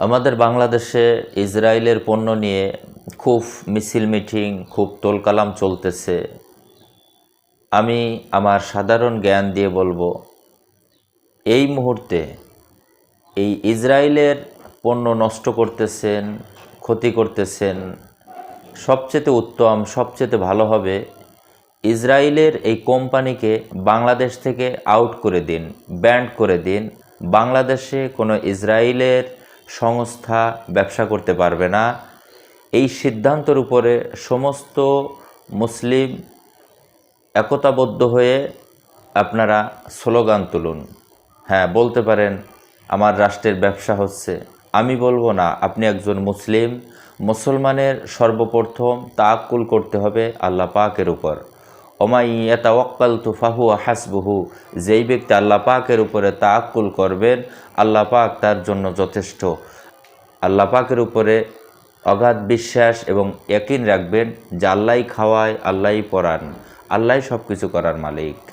আমাদের বাংলাদেশে ইসরায়েলের পণ্য নিয়ে খুব মিছিল মিটিং, খুব তোলকালাম চলতেছে। আমি আমার সাধারণ জ্ঞান দিয়ে বলব, এই মুহূর্তে এই ইসরায়েলের পণ্য নষ্ট করতেছেন, ক্ষতি করতেছেন, সবচেয়ে উত্তম, সবচেয়ে ভালো হবে, ইসরায়েলের এই কোম্পানিকে বাংলাদেশ থেকে আউট করে দিন ব্যান্ড করে দিন। বাংলাদেশে কোনো ইসরায়েলের সংস্থা ব্যবসা করতে পারবে না। এই সিদ্ধান্তের উপরে সমস্ত মুসলিম একতাবদ্ধ হয়ে আপনারা স্লোগান তুলুন। হ্যাঁ বলতে পারেন, আমার রাষ্ট্রের ব্যবসা হচ্ছে। আমি বলব না, আপনি একজন মুসলিম, মুসলমানের সর্বপ্রথম তাকুল করতে হবে আল্লাহ পাকের উপর। ওমাই তু তুফাহু হাসবুহু। যেই ব্যক্তি আল্লাহ পাকের উপরে তাক্কুল করবেন, আল্লাহ পাক তার জন্য যথেষ্ট। আল্লাহ পাকের উপরে অগাধ বিশ্বাস এবং একিন রাখবেন যে আল্লাহ খাওয়ায় আল্লাহ পরান আল্লাহ সব কিছু করার মালিক।